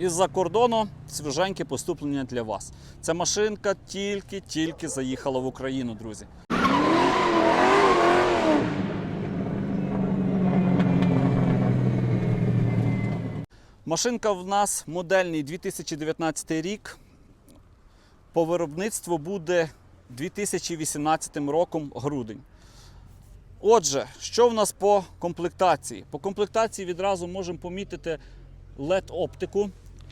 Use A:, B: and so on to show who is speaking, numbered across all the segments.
A: Із-за кордону свіженьке поступлення для вас. Ця машинка тільки-тільки заїхала в Україну, друзі. Машинка в нас модельний 2019 рік. По виробництву буде 2018 роком грудень. Отже, що в нас по комплектації? По комплектації відразу можемо помітити LED-оптику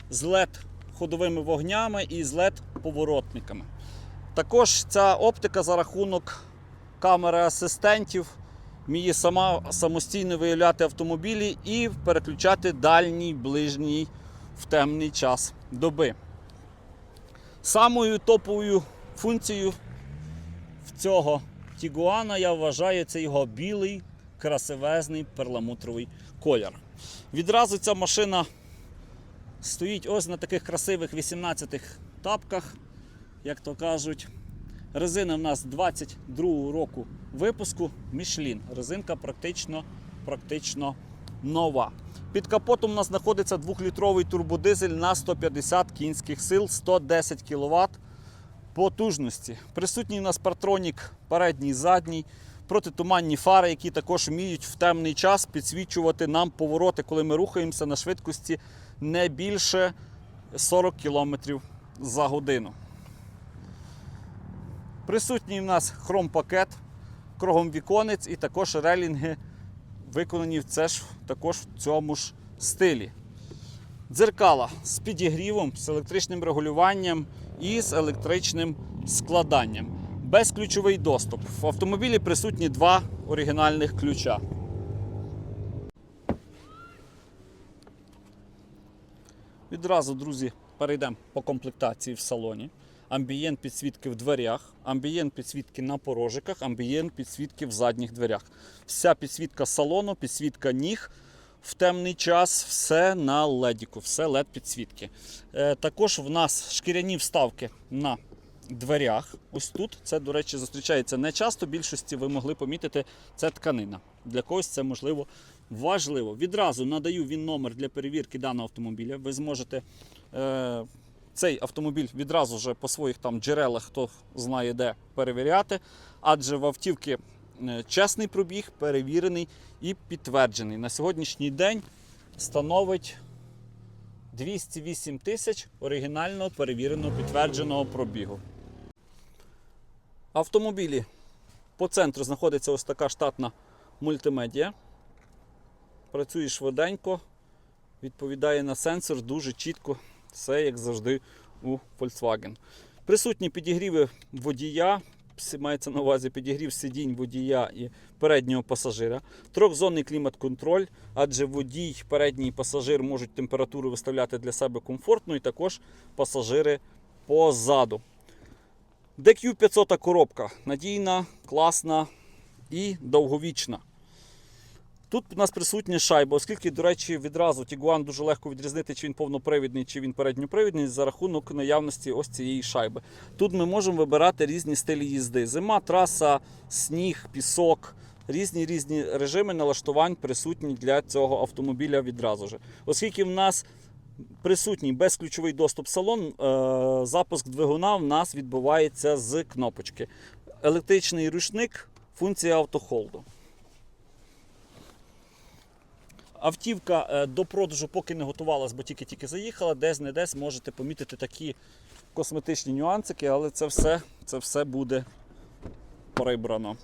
A: з LED-ходовими вогнями і з LED-поворотниками. Також ця оптика за рахунок камери асистентів вміє сама самостійно виявляти автомобілі і переключати дальній, ближній в темний час доби. Самою топовою функцією в цього Тігуана я вважаю це його білий красивезний перламутровий колір. Відразу ця машина стоїть ось на таких красивих 18 тапках, як то кажуть. Резина в нас 22 року випуску Michelin. Резинка практично, практично нова. Під капотом у нас знаходиться 2-літровий турбодизель на 150 кінських сил, 110 кВт потужності. Присутній у нас партронік передній, задній, протитуманні фари, які також вміють в темний час підсвічувати нам повороти, коли ми рухаємося на швидкості не більше 40 км за годину. Присутній у нас хром-пакет, кругом віконець і також релінги виконані в це ж, також в цьому ж стилі. Дзеркала з підігрівом, з електричним регулюванням і з електричним складанням. Безключовий доступ. В автомобілі присутні два оригінальних ключа. Відразу, друзі, перейдемо по комплектації в салоні. Амбієнт підсвітки в дверях, амбієнт підсвітки на порожиках, амбієнт підсвітки в задніх дверях. Вся підсвітка салону, підсвітка ніг в темний час, все на ледіку, все led підсвітки. Е, також в нас шкіряні вставки на дверях. Ось тут. Це, до речі, зустрічається не часто. Більшості ви могли помітити, це тканина. Для когось це можливо важливо. Відразу надаю він номер для перевірки даного автомобіля. Ви зможете. Е, цей автомобіль відразу вже по своїх там джерелах, хто знає де перевіряти, адже в автівки е, чесний пробіг, перевірений і підтверджений. На сьогоднішній день становить 208 тисяч оригінального перевіреного підтвердженого пробігу. Автомобілі по центру знаходиться ось така штатна мультимедіа. Працює швиденько, відповідає на сенсор дуже чітко. Все як завжди у Volkswagen. Присутні підігріви водія, мається на увазі підігрів сидінь водія і переднього пасажира. Трьохзонний клімат-контроль, адже водій, передній пасажир можуть температуру виставляти для себе комфортно, і також пасажири позаду. DQ500 коробка надійна, класна і довговічна. Тут у нас присутня шайба, оскільки, до речі, відразу Tiguan дуже легко відрізнити, чи він повнопривідний, чи він передньопривідний, за рахунок наявності ось цієї шайби. Тут ми можемо вибирати різні стилі їзди. Зима, траса, сніг, пісок, різні різні режими налаштувань присутні для цього автомобіля відразу ж. Оскільки в нас присутній безключовий доступ в салон, е, запуск двигуна в нас відбувається з кнопочки. Електричний ручник, функція автохолду. Автівка е, до продажу поки не готувалась, бо тільки-тільки заїхала. Десь не десь можете помітити такі косметичні нюансики, але це все, це все буде прибрано.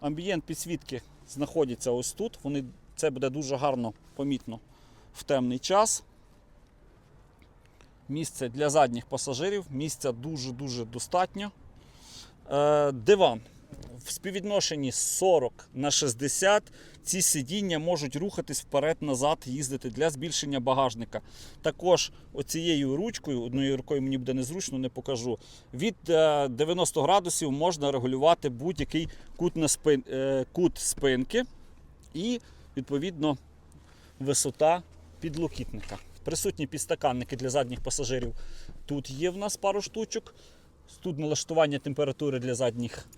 A: Амбієнт підсвітки знаходиться ось тут. Вони, це буде дуже гарно помітно в темний час. Місце для задніх пасажирів, місця дуже-дуже достатньо. Е, диван. В співвідношенні 40 на 60 ці сидіння можуть рухатись вперед-назад, їздити для збільшення багажника. Також оцією ручкою, одною рукою мені буде незручно, не покажу. Від е, 90 градусів можна регулювати будь-який кут, на спин, е, кут спинки і, відповідно, висота підлокітника. Присутні підстаканники для задніх пасажирів. Тут є в нас пару штучок. Тут налаштування температури для задніх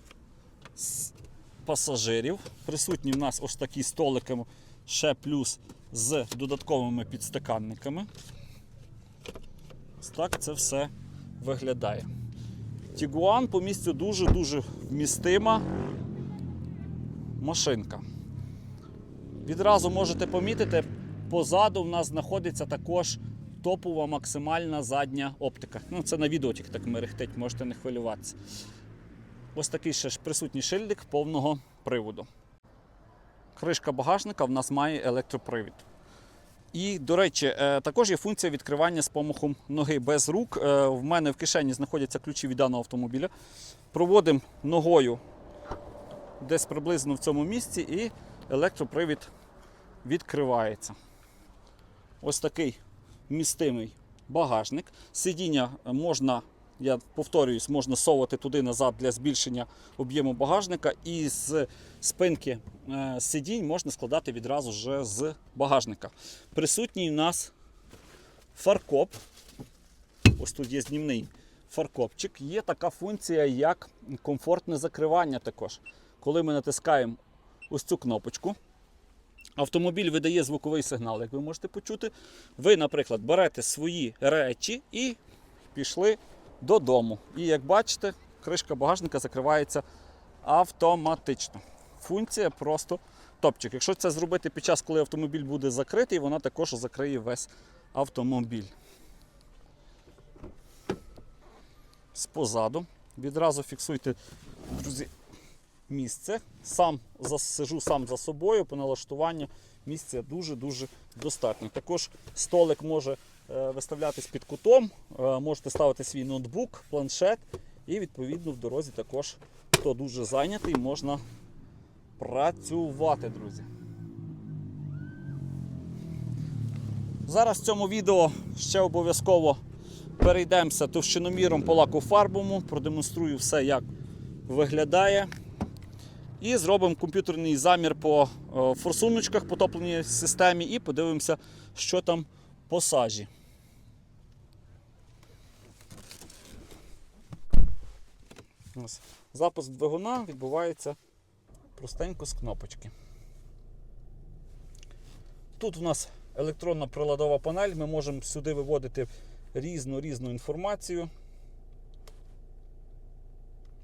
A: пасажирів. Присутні в нас ось такі столики, ще плюс з додатковими підстаканниками. Ось так це все виглядає. Тігуан по місцю дуже-дуже вмістима машинка. Відразу можете помітити, позаду в нас знаходиться також топова максимальна задня оптика. Ну, це на відео так мерехтить, можете не хвилюватися. Ось такий ще ж присутній шильдик повного приводу. Кришка багажника в нас має електропривід. І, до речі, е, також є функція відкривання з помахом ноги без рук. Е, В мене в кишені знаходяться ключі від даного автомобіля. Проводимо ногою десь приблизно в цьому місці, і електропривід відкривається. Ось такий містимий багажник. Сидіння можна, я повторююсь, можна совати туди назад для збільшення об'єму багажника. І з спинки е, сидінь можна складати відразу вже з багажника. Присутній у нас фаркоп. Ось тут є знімний фаркопчик. Є така функція, як комфортне закривання також. Коли ми натискаємо ось цю кнопочку, автомобіль видає звуковий сигнал, як ви можете почути. Ви, наприклад, берете свої речі і пішли додому. І як бачите, кришка багажника закривається автоматично. Функція просто топчик. Якщо це зробити під час, коли автомобіль буде закритий, вона також закриє весь автомобіль. Спозаду. Відразу фіксуйте, друзі, місце. Сам засижу сам за собою по налаштуванню. Місця дуже-дуже достатньо. Також столик може е, виставлятись під кутом, е, можете ставити свій ноутбук, планшет, і відповідно в дорозі також, хто дуже зайнятий, можна працювати, друзі. Зараз в цьому відео ще обов'язково перейдемося товщиноміром по лаку фарбовому, продемонструю все, як виглядає. І зробимо комп'ютерний замір по е, форсуночках потопленій системі і подивимося, що там по сажі. Запуск двигуна відбувається простенько з кнопочки. Тут у нас електронна приладова панель, ми можемо сюди виводити різну різну інформацію.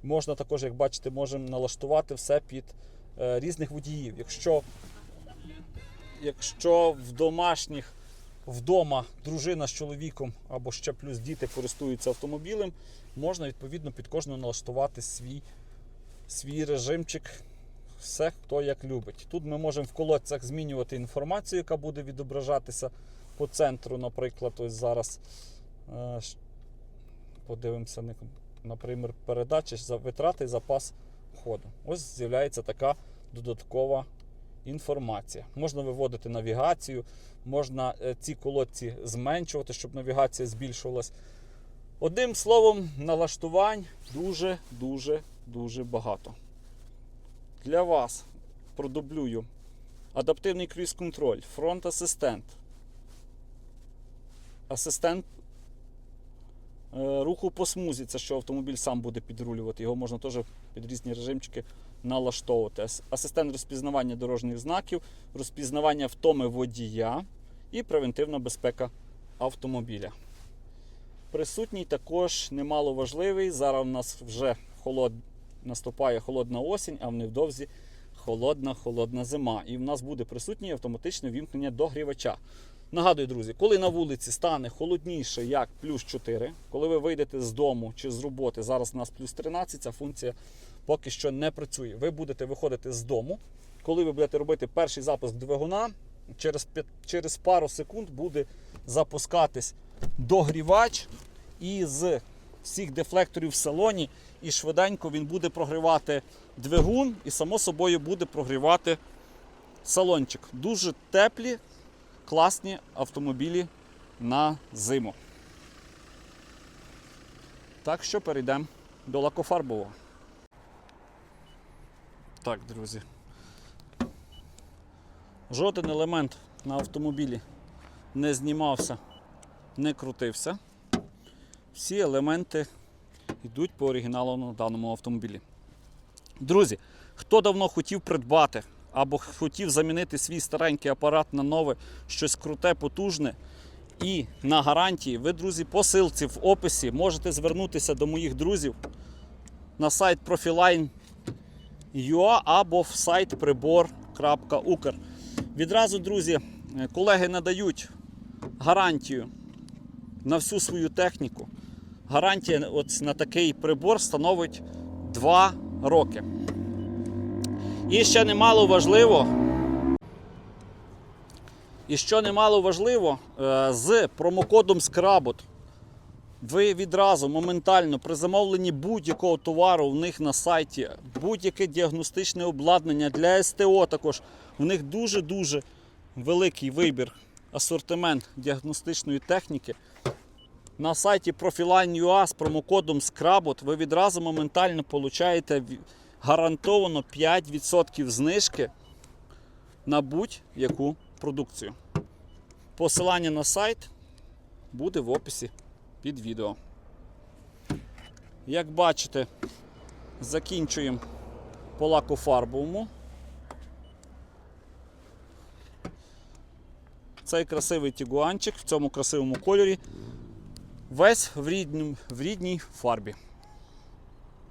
A: Можна також, як бачите, можемо налаштувати все під е, різних водіїв. Якщо, якщо в домашніх вдома дружина з чоловіком або ще плюс діти користуються автомобілем, можна відповідно під кожного налаштувати свій, свій режимчик. Все, хто як любить. Тут ми можемо в колодцях змінювати інформацію, яка буде відображатися по центру, наприклад, ось зараз. е, Подивимося, наприклад, передачі витрати запас ходу. Ось з'являється така додаткова інформація. Можна виводити навігацію, можна е, ці колодці зменшувати, щоб навігація збільшувалась. Одним словом, налаштувань дуже-дуже дуже багато. Для вас продублюю адаптивний круїз-контроль, фронт-асистент, асистент е, руху по смузі, це що автомобіль сам буде підрулювати. Його можна теж під різні режимчики налаштовувати. Асистент розпізнавання дорожніх знаків, розпізнавання втоми водія і превентивна безпека автомобіля. Присутній також немало важливий. Зараз у нас вже холод... наступає холодна осінь, а невдовзі холодна холодна зима. І в нас буде присутнє автоматичне вімкнення догрівача. Нагадую, друзі, коли на вулиці стане холодніше, як плюс 4, коли ви вийдете з дому чи з роботи, зараз у нас плюс 13, ця функція поки що не працює. Ви будете виходити з дому. Коли ви будете робити перший запуск двигуна, через, через пару секунд буде запускатись догрівач і з всіх дефлекторів в салоні, і швиденько він буде прогрівати двигун і, само собою, буде прогрівати салончик. Дуже теплі, класні автомобілі на зиму. Так що перейдемо до лакофарбового. Так, друзі. Жоден елемент на автомобілі не знімався, не крутився. Всі елементи йдуть по оригіналу на даному автомобілі. Друзі, хто давно хотів придбати або хотів замінити свій старенький апарат на нове, щось круте, потужне. І на гарантії, ви, друзі, по силці в описі можете звернутися до моїх друзів на сайт Profiline.ua або в сайт прибор.ukr. Відразу, друзі, е, колеги надають гарантію на всю свою техніку. Гарантія от на такий прибор становить 2 роки. І ще немало важливо. І що немало важливо, е, з промокодом SCRABOT ви відразу моментально при замовленні будь-якого товару в них на сайті, будь-яке діагностичне обладнання для СТО також. В них дуже-дуже великий вибір, асортимент діагностичної техніки. На сайті Profiline.ua з промокодом SCRABOT ви відразу моментально получаєте гарантовано 5% знижки на будь-яку продукцію. Посилання на сайт буде в описі під відео. Як бачите, закінчуємо по лакофарбовому. Цей красивий тігуанчик в цьому красивому кольорі. Весь в, ріднім, в рідній фарбі.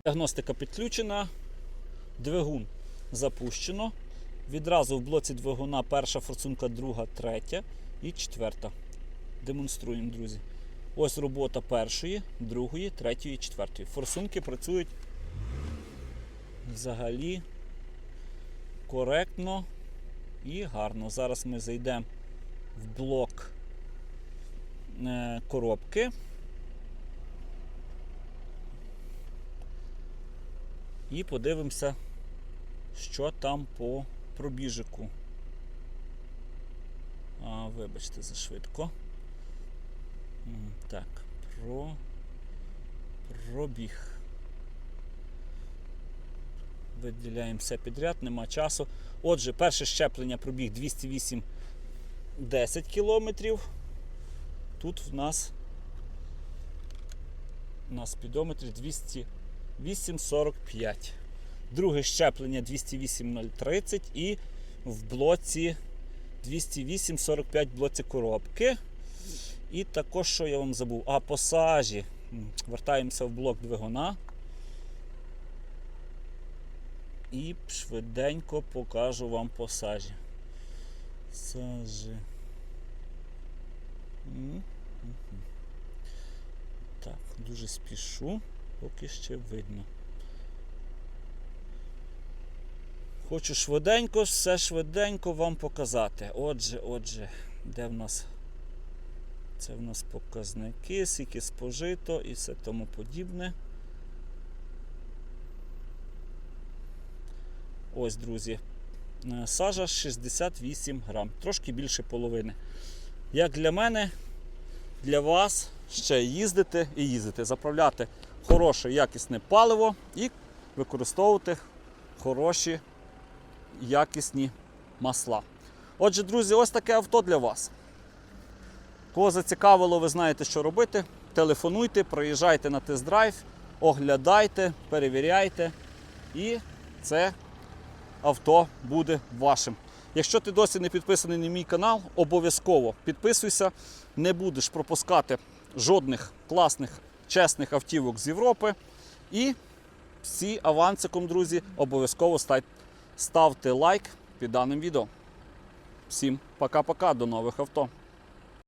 A: Діагностика підключена, двигун запущено. Відразу в блоці двигуна перша форсунка, друга, третя і четверта. Демонструємо, друзі. Ось робота першої, другої, третьої, четвертої. Форсунки працюють взагалі коректно і гарно. Зараз ми зайдемо в блок е, коробки. І подивимося, що там по пробіжику. А, вибачте, за швидко. Так, про пробіг. Виділяємо все підряд, нема часу. Отже, перше щеплення пробіг 208 10 кілометрів. Тут в нас на спідометрі 208,45. Друге щеплення 208,030 і в блоці 208,45 в блоці коробки. І також, що я вам забув, а по сажі. Вертаємося в блок двигуна. І швиденько покажу вам по сажі. Сажі. Так, дуже спішу, поки ще видно. Хочу швиденько, все швиденько вам показати. Отже, отже, де в нас це в нас показники, скільки спожито і все тому подібне. Ось, друзі. Е, Сажа 68 грам, трошки більше половини. Як для мене, для вас ще їздити і їздити, заправляти хороше якісне паливо і використовувати хороші якісні масла. Отже, друзі, ось таке авто для вас. Кого зацікавило, ви знаєте, що робити. Телефонуйте, приїжджайте на тест-драйв, оглядайте, перевіряйте. І це авто буде вашим. Якщо ти досі не підписаний на мій канал, обов'язково підписуйся, не будеш пропускати жодних класних, чесних автівок з Європи. І всі авансиком, друзі, обов'язково ставте лайк під даним відео. Всім пока-пока, до нових авто.